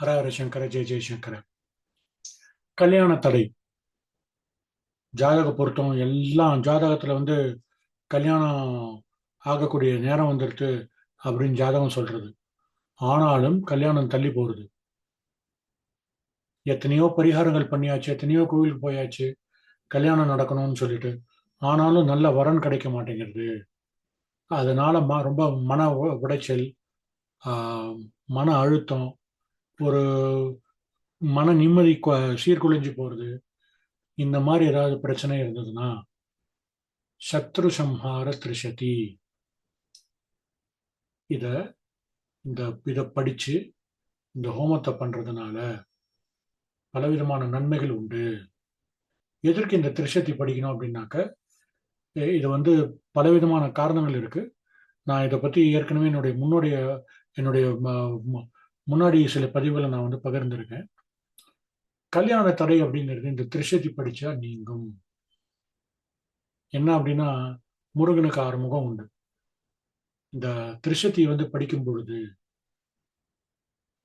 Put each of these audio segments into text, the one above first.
ஹரஹர சங்கர ஜெய ஜெயசங்கர கல்யாண தடை. ஜாதக பொருத்தம் எல்லாம் ஜாதகத்துல வந்து கல்யாணம் ஆகக்கூடிய நேரம் வந்துடுது அப்படின்னு ஜாதகம் சொல்றது. ஆனாலும் கல்யாணம் தள்ளி போறது. எத்தனையோ பரிகாரங்கள் பண்ணியாச்சு எத்தனையோ கோவிலுக்கு போயாச்சு கல்யாணம் நடக்கணும்னு சொல்லிட்டு. ஆனாலும் நல்ல வரன் கிடைக்க மாட்டேங்கிறது. அதனால ம ரொம்ப மன உ- உடைச்சல் ஆஹ், மன அழுத்தம் ஒரு மன நிம்மதி சீர்குலைஞ்சு போறது. இந்த மாதிரி ஏதாவது பிரச்சனை இருந்ததுன்னா சத்ரு சம்ஹார திருஷதி. இத இந்த இதை படிச்சு இந்த ஹோமத்தை பண்றதுனால பலவிதமான நன்மைகள் உண்டு. எதற்கு இந்த திரிசதி படிக்கணும் அப்படின்னாக்க இது வந்து பலவிதமான காரணங்கள் இருக்கு. நான் இதை பத்தி ஏற்கனவே என்னுடைய முன்னுடைய என்னுடைய ம- முன்னாடி சில பதிவுகளை நான் வந்து பகிர்ந்திருக்கேன். கல்யாண தடை அப்படிங்கிறது இந்த திருஷதி படிச்சா நீங்கும். என்ன அப்படின்னா முருகனுக்கு ஆறு முகம் உண்டு. இந்த திருஷதி வந்து படிக்கும் பொழுது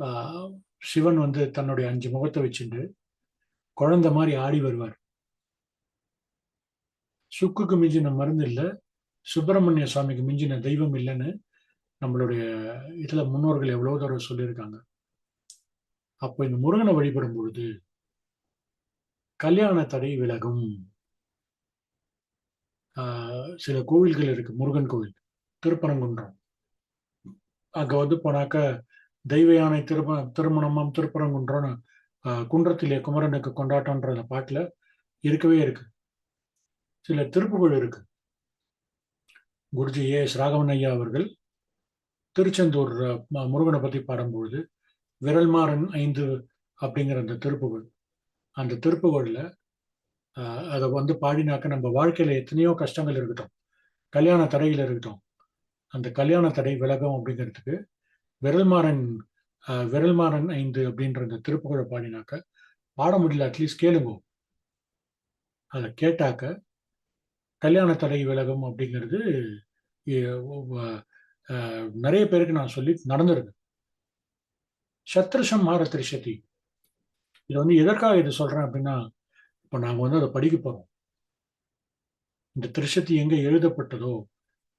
ஆஹ், சிவன் வந்து தன்னுடைய அஞ்சு முகத்தை வச்சுட்டு குழந்தை மாதிரி ஆடி வருவார். சுக்குக்கு மிஞ்சின மருந்து இல்லை சுப்பிரமணிய சுவாமிக்கு மிஞ்சின தெய்வம் இல்லைன்னு நம்மளுடைய இதில் முன்னோர்கள் எவ்வளவு தடவை சொல்லியிருக்காங்க? அப்போ இந்த முருகனை வழிபடும் பொழுது கல்யாண தடை விலகும். ஆஹ் சில கோவில்கள் இருக்கு. முருகன் கோவில் திருப்பரங்குன்றம். அங்கே வந்து போனாக்க தெய்வ யானை திருப்ப திருமணமாம் திருப்பரங்குன்றம்னு ஆஹ் குன்றத்திலே குமரனுக்கு கொண்டாட்டம்ன்ற அந்த இருக்கவே இருக்கு. சில திருப்புகள் இருக்கு. குருஜி ஏ எஸ் ராகவன் ஐயா அவர்கள் திருச்செந்தூர் முருகனை பற்றி பாடும்பொழுது விரல்மாறன் ஐந்து அப்படிங்கிற அந்த திருப்புகள் அந்த திருப்புகளில் அதை வந்து பாடினாக்க நம்ம வாழ்க்கையில் எத்தனையோ கஷ்டங்கள் இருக்கட்டும். கல்யாண தடையில் இருக்கட்டும். அந்த கல்யாண தடை விலகம் அப்படிங்கிறதுக்கு விரல்மாறன் விரல்மாறன் ஐந்து அப்படின்ற அந்த திருப்புகளை பாடினாக்க பாட முடியல அட்லீஸ்ட் கேளுங்க. அதை கேட்டாக்க கல்யாண தடை விலகம் அப்படிங்கிறது நிறைய பேருக்கு நான் சொல்லி நடந்திருக்கு சத்ருஷம் மாற திரிசதி இது வந்து எதற்காக இது சொல்றேன் அப்படின்னா இப்போ நாங்க வந்து அதை படிக்க போறோம். இந்த திரிசதி எங்க எழுதப்பட்டதோ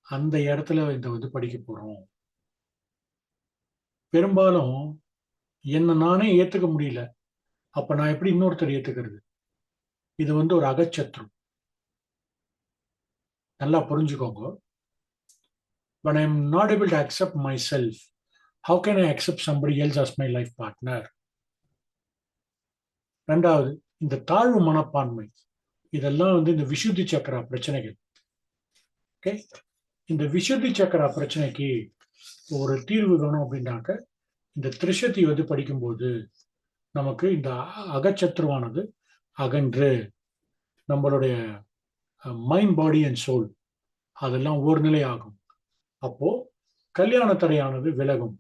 அந்த இடத்துல இதை வந்து படிக்க போறோம். பெரும்பாலும் என்னை நானே ஏத்துக்க முடியல. அப்ப நான் எப்படி இன்னொருத்தர் ஏத்துக்கிறது? இது வந்து ஒரு அகச்சத்ரு. நல்லா புரிஞ்சுக்கோங்க. When i'm not able to accept myself. How can i accept somebody else as my life partner? ரெண்டாவது இந்த தாழ்வு மனப்பான்மை. இதெல்லாம் வந்து இந்த விசுத்தி சக்கரா பிரச்சனைகள். ஓகே இந்த விசுத்தி சக்கரா பிரச்சனைக்கு ஒரு தீர்வு வேணும் அப்படின்னாக்க இந்த திரிசதி வந்து படிக்கும்போது நமக்கு இந்த அ- அகச்சத்ருவானது அகன்று நம்மளுடைய மைண்ட் பாடி அண்ட் சோல் அதெல்லாம் ஒரு நிலை ஆகும். அப்போ கல்யாண தடையானது விலகும்.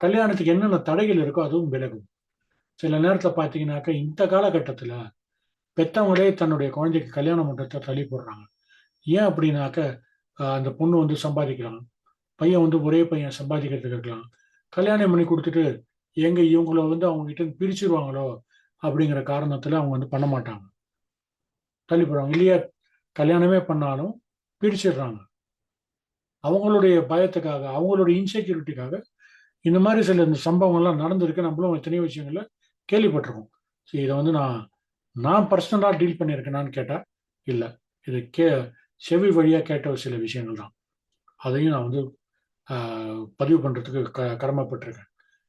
கல்யாணத்துக்கு என்னென்ன தடைகள் இருக்கோ அதுவும் விலகும். சில நேரத்துல பார்த்தீங்கன்னாக்கா இந்த காலகட்டத்துல பெத்தவங்களே தன்னுடைய குழந்தைக்கு கல்யாண மன்றத்தை தள்ளி போடுறாங்க. ஏன் அப்படின்னாக்க அந்த பொண்ணு வந்து சம்பாதிக்கலாம். பையன் வந்து ஒரே பையன் சம்பாதிக்கிறதுக்கு இருக்கலாம். கல்யாணம் பண்ணி கொடுத்துட்டு எங்க இவங்கள வந்து அவங்க கிட்ட இருந்து பிரிச்சிருவாங்களோ அப்படிங்கிற காரணத்துல அவங்க வந்து பண்ண மாட்டாங்க. தள்ளி போடுறாங்க இல்லையா? கல்யாணமே பண்ணாலும் பிரிச்சிடுறாங்க. அவங்களுடைய பயத்துக்காக அவங்களுடைய இன்செக்யூரிட்டிக்காக இந்த மாதிரி சில இந்த சம்பவங்கள்லாம் நடந்திருக்கு. நம்மளும் எத்தனையோ விஷயங்களில் கேள்விப்பட்டிருக்கோம். ஸோ இதை வந்து நான் நான் பர்சனலாக டீல் பண்ணியிருக்கேனான்னு கேட்டால் இல்லை. இது கே செவி வழியாக கேட்ட ஒரு சில விஷயங்கள் தான். அதையும் நான் வந்து பதிவு பண்ணுறதுக்கு க கடமைப்பட்டிருக்கேன்.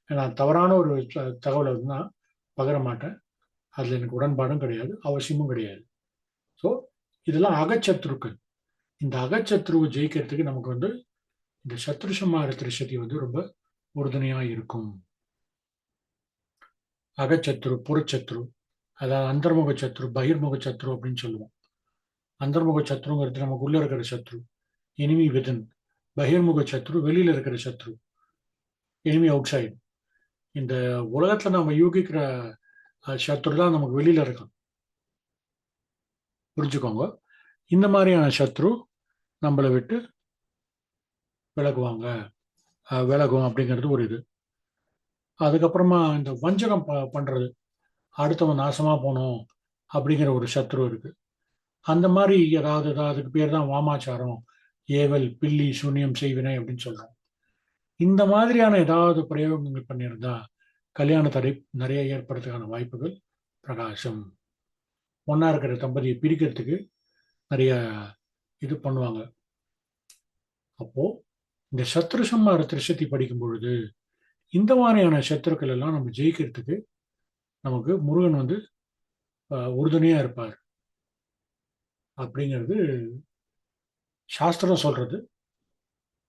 ஏன்னா தவறான ஒரு த- தகவலை வந்து நான் பகிர மாட்டேன். அதில் எனக்கு உடன்பாடும் கிடையாது அவசியமும் கிடையாது. ஸோ இதெல்லாம் அகச்சத்துருக்கள் இந்த அகச்சத்ருவை ஜெயிக்கிறதுக்கு நமக்கு வந்து இந்த சத்ருஷமார திருஷதி வந்து ரொம்ப உறுதுணையாக இருக்கும். அகச்சத்ரு புறச்சத்ரு அதாவது அந்தர்முக சத்ரு பகிர்முக சத்ரு அப்படின்னு சொல்லுவோம். அந்தர்முக சத்ருங்கிறது நமக்கு உள்ள இருக்கிற சத்ரு எனிமி விதன் பகிர்முக சத்ரு வெளியில இருக்கிற சத்ரு எனிமி அவுட் சைடு இந்த உலகத்துல நம்ம யூகிக்கிற சத்ரு தான் நமக்கு வெளியில இருக்கும் புரிஞ்சுக்கோங்க. இந்த மாதிரியான சத்ரு நம்மளை விட்டு விலகுவாங்க. விலகும் அப்படிங்கிறது ஒரு இது. அதுக்கப்புறமா இந்த வஞ்சகம் ப பண்ணுறது அடுத்தவன் நாசமாக போனோம் அப்படிங்கிற ஒரு சத்ரு இருக்குது அந்த மாதிரி ஏதாவது அதுக்கு பேர் தான் வாமாச்சாரம். ஏவல் பில்லி சூன்யம் செய்வினை அப்படின்னு சொல்கிறோம் இந்த மாதிரியான ஏதாவது பிரயோகங்கள் பண்ணியிருந்தா கல்யாண தடை நிறைய ஏற்படுறதுக்கான வாய்ப்புகள் பிரகாசம். ஒன்றா இருக்கிற தம்பதியை பிரிக்கிறதுக்கு நிறைய இது பண்ணுவாங்க. அப்போ இந்த சத்ரு சம்மார திருஷத்தி படிக்கும் பொழுது இந்த மாதிரியான சத்ருக்கள் எல்லாம் நம்ம ஜெயிக்கிறதுக்கு நமக்கு முருகன் வந்து உறுதுணையா இருப்பார். அப்படிங்கிறது சாஸ்திரம் சொல்றது.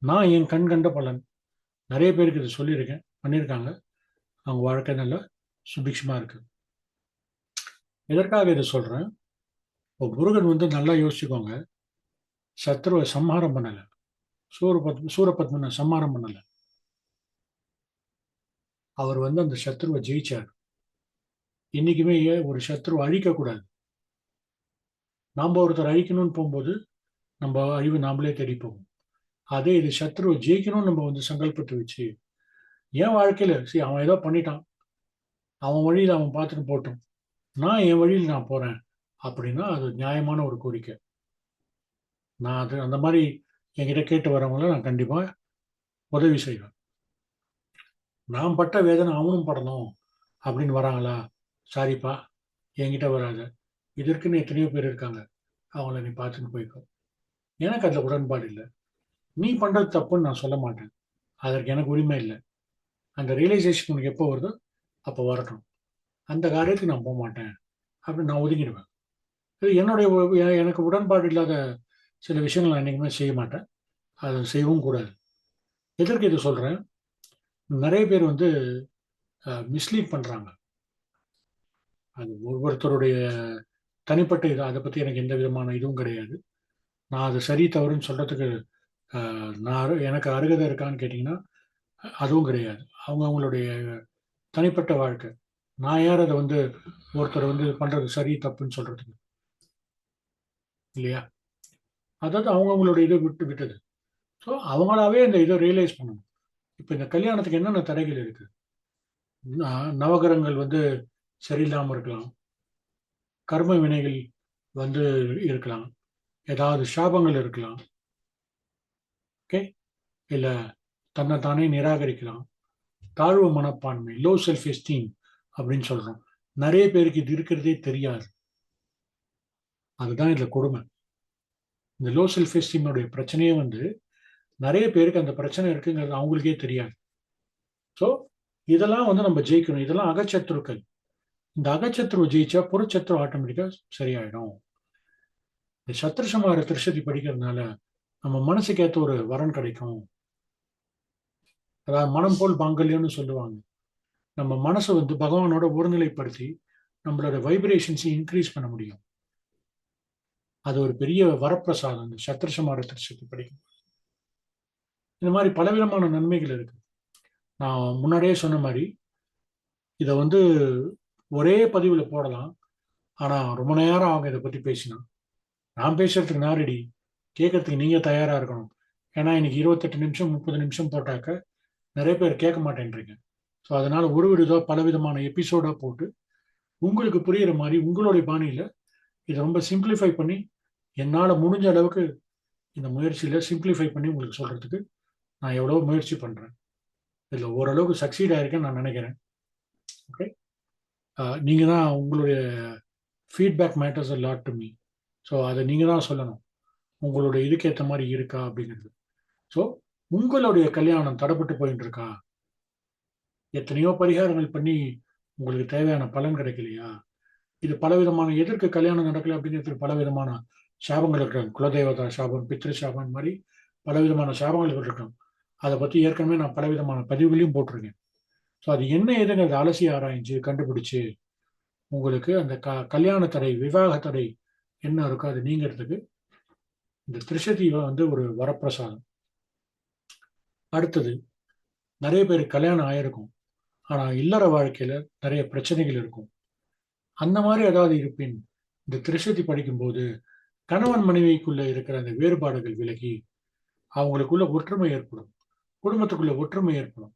நான் என் கண் கண்ட பலன். நிறைய பேருக்கு இது சொல்லியிருக்கேன். பண்ணியிருக்காங்க. அவங்க வாழ்க்கை நல்லா சுபிக்ஷமாக இருக்கு. எதற்காக இதை சொல்கிறேன் இப்போ முருகன் வந்து நல்லா யோசிச்சுக்கோங்க. சத்ருவை சம்ஹாரம் பண்ணல. சூரபத் சூரபத்மனை சம்ஹாரம் பண்ணல. அவர் வந்து அந்த சத்ருவை ஜெயிச்சார். இன்னைக்குமே ஒரு சத்ருவை அழிக்கக்கூடாது? நாம் ஒருத்தர் அழிக்கணும்னு போகும்போது நம்ம அழிவு நாமளே தேடி போவோம் அதே இது சத்ருவை ஜெயிக்கணும்னு நம்ம வந்து சங்கல்பத்தை வச்சு என் வாழ்க்கையில சரி அவன் ஏதோ பண்ணிட்டான். அவன் வழியில் அவன் பார்த்துட்டு போட்டோம் நான் என் வழியில் நான் போறேன். அப்படின்னா அது நியாயமான ஒரு கோரிக்கை. நான் அது அந்த மாதிரி என்கிட்ட கேட்டு வரவங்கள நான் கண்டிப்பாக உதவி செய்வேன். நான் பட்ட வேதனை அவனும் படணும் அப்படின்னு வராங்களா? சாரிப்பா என்கிட்ட வராத. இதற்குன்னு எத்தனையோ பேர் இருக்காங்க. அவங்கள நீ பார்த்துன்னு போய்க்கோ. எனக்கு அதில் உடன்பாடு இல்லை. நீ பண்றது தப்புன்னு நான் சொல்ல மாட்டேன். அதற்கு எனக்கு உரிமை இல்லை. அந்த ரியலைசேஷன் உனக்கு எப்போ வருதோ அப்போ வரட்டும். அந்த காரியத்துக்கு நான் போக மாட்டேன் அப்படின்னு நான் ஒதுங்கிடுவேன். இது என்னுடைய எனக்கு உடன்பாடு இல்லாத சில விஷயங்கள் நான் என்றைக்குமே செய்ய மாட்டேன். அதை செய்யவும் கூடாது. எதற்கு இதை சொல்கிறேன் நிறைய பேர் வந்து மிஸ்லீட் பண்ணுறாங்க அது ஒவ்வொருத்தருடைய தனிப்பட்ட இது அதை பற்றி எனக்கு எந்த விதமான இதுவும் கிடையாது. நான் அது சரி தவறுன்னு சொல்கிறதுக்கு நான் எனக்கு அருகதை இருக்கான்னு கேட்டிங்கன்னா அதுவும் கிடையாது. அவங்க அவங்களுடைய தனிப்பட்ட வாழ்க்கை. நான் யார் அதை வந்து ஒருத்தர் வந்து பண்ணுறது சரி தப்புன்னு சொல்கிறதுக்கு இல்லையா? அதாவது அவங்கவுங்களுடைய இதை விட்டு விட்டது. ஸோ அவங்களாவே இந்த இதை ரியலைஸ் பண்ணணும். இப்போ இந்த கல்யாணத்துக்கு என்னென்ன தடைகள் இருக்குது நவகரங்கள் வந்து சரியில்லாமல் இருக்கலாம். கர்ம வினைகள் வந்து இருக்கலாம். ஏதாவது சாபங்கள் இருக்கலாம். ஓகே இல்லை தன்னை தானே நிராகரிக்கலாம். தாழ்வு மனப்பான்மை லோ செல்ஃப் எஸ்டீம் அப்படின்னு சொல்கிறோம் நிறைய பேருக்கு இது இருக்கிறதே தெரியாது. அதுதான் இதில் கொடுமை. இந்த லோ செல்ஃப் எஸ்டீமோடைய பிரச்சனையே வந்து நிறைய பேருக்கு அந்த பிரச்சனை இருக்குங்கிறது அவங்களுக்கே தெரியாது. ஸோ இதெல்லாம் வந்து நம்ம ஜெயிக்கணும். இதெல்லாம் அகச்சத்ருக்கள் இந்த அகச்சத்ருவை ஜெயிச்சா புறச்சத்ரு ஆட்டோமேட்டிக்காக சரியாயிடும். இந்த சத்ருசமார திருஷதி படிக்கிறதுனால நம்ம மனசுக்கு ஏற்ற ஒரு வரன் கிடைக்கும். அதாவது மனம் போல் பாங்கல்யம்னு சொல்லுவாங்க. நம்ம மனசை வந்து பகவானோட ஒருநிலைப்படுத்தி நம்மளோட வைப்ரேஷன்ஸை இன்க்ரீஸ் பண்ண முடியும். அது ஒரு பெரிய வரப்பிரசாதம் இந்த சத்ருசமார திருச்சத்தை படிக்கும் இந்த மாதிரி பலவிதமான நன்மைகள் இருக்கு. நான் முன்னாடியே சொன்ன மாதிரி இதை வந்து ஒரே பதிவில் போடலாம். ஆனால் ரொம்ப நேரம் அவங்க இதை பற்றி பேசினா. நான் பேசுறதுக்கு நான் கேட்கறதுக்கு நீங்கள் தயாராக இருக்கணும். ஏன்னா இன்னைக்கு இருபத்தெட்டு நிமிஷம் முப்பது நிமிஷம் போட்டாக்க நிறைய பேர் கேட்க மாட்டேன்றீங்க. ஸோ அதனால் ஒரு விடுதோ பலவிதமான எபிசோடாக போட்டு உங்களுக்கு புரிகிற மாதிரி உங்களுடைய பாணியில் இதை ரொம்ப சிம்பிளிஃபை பண்ணி என்னால் முடிஞ்ச அளவுக்கு இந்த முயற்சியில் சிம்பிளிஃபை பண்ணி உங்களுக்கு சொல்கிறதுக்கு நான் எவ்வளோ முயற்சி பண்ணுறேன் இதில் ஓரளவுக்கு சக்சீட் ஆகிருக்கேன்னு நான் நினைக்கிறேன். ஓகே நீங்கள் தான் உங்களுடைய feedback matters lot to me so அதை நீங்கள் தான் சொல்லணும். உங்களுடைய இதுக்கேற்ற மாதிரி இருக்கா அப்படிங்கிறது. ஸோ உங்களுடைய கல்யாணம் தடைப்பட்டு போயிட்டு இருக்கா எத்தனையோ பரிகாரங்கள் பண்ணி உங்களுக்கு தேவையான பலன் கிடைக்கலையா? இது பலவிதமான எதற்கு கல்யாணம் நடக்கல அப்படிங்கிறதுக்கு பலவிதமான சாபங்கள் இருக்கிறாங்க. குலதெய்வதா சாபம் பித்ரு சாபம் மாதிரி பலவிதமான சாபங்கள் இருக்கும் அதை பற்றி ஏற்கனவே நான் பலவிதமான பதிவுகளையும் போட்டிருக்கேன். ஸோ அது என்ன ஏதுங்கிறத அலசி ஆராய்ஞ்சு கண்டுபிடிச்சு உங்களுக்கு அந்த க கல்யாண தடை விவாக தடை என்ன இருக்கோ அது நீங்கிறதுக்கு இந்த திருஷதீவை வந்து ஒரு வரப்பிரசாதம். அடுத்தது நிறைய பேர் கல்யாணம் ஆயிருக்கும். ஆனா இல்லற வாழ்க்கையில நிறைய பிரச்சனைகள் இருக்கும். அந்த மாதிரி ஏதாவது இருப்பின் இந்த திருஷதி படிக்கும்போது கணவன் மனைவிக்குள்ள இருக்கிற அந்த வேறுபாடுகள் விலகி அவங்களுக்குள்ள ஒற்றுமை ஏற்படும். குடும்பத்துக்குள்ள ஒற்றுமை ஏற்படும்.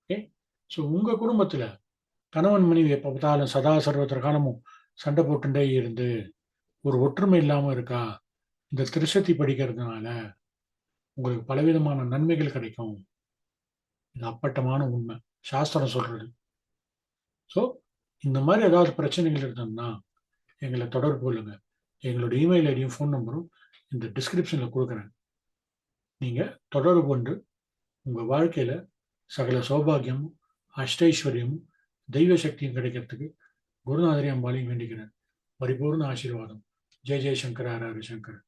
ஓகே ஸோ உங்க குடும்பத்துல கணவன் மனைவி எப்போ பார்த்தாலும் சதா சர்வத்திர காலமும் சண்டை போட்டுட்டே இருந்து ஒரு ஒற்றுமை இல்லாமல் இருக்கா? இந்த திருசக்தி படிக்கிறதுனால உங்களுக்கு பலவிதமான நன்மைகள் கிடைக்கும். இது அப்பட்டமான உண்மை. சாஸ்திரம் சொல்றது. ஸோ இந்த மாதிரி ஏதாவது பிரச்சனைகள் இருந்ததுன்னா எங்களை தொடர்பு கொள்ளுங்கள் எங்களோட இமெயில் ஐடியும் ஃபோன் நம்பரும் இந்த டிஸ்கிரிப்ஷனில் கொடுக்குறேன். நீங்கள் தொடர்பு கொண்டு உங்கள் வாழ்க்கையில் சகல சௌபாகியமும் அஷ்டைஸ்வர்யமும் தெய்வ சக்தியும் கிடைக்கிறதுக்கு குருநாதரி அம்பாலையும் வேண்டிக்கிறேன். பரிபூர்ண ஆசீர்வாதம். ஜெய் ஜெய்சங்கர் ஆர் ஆர் சங்கர்.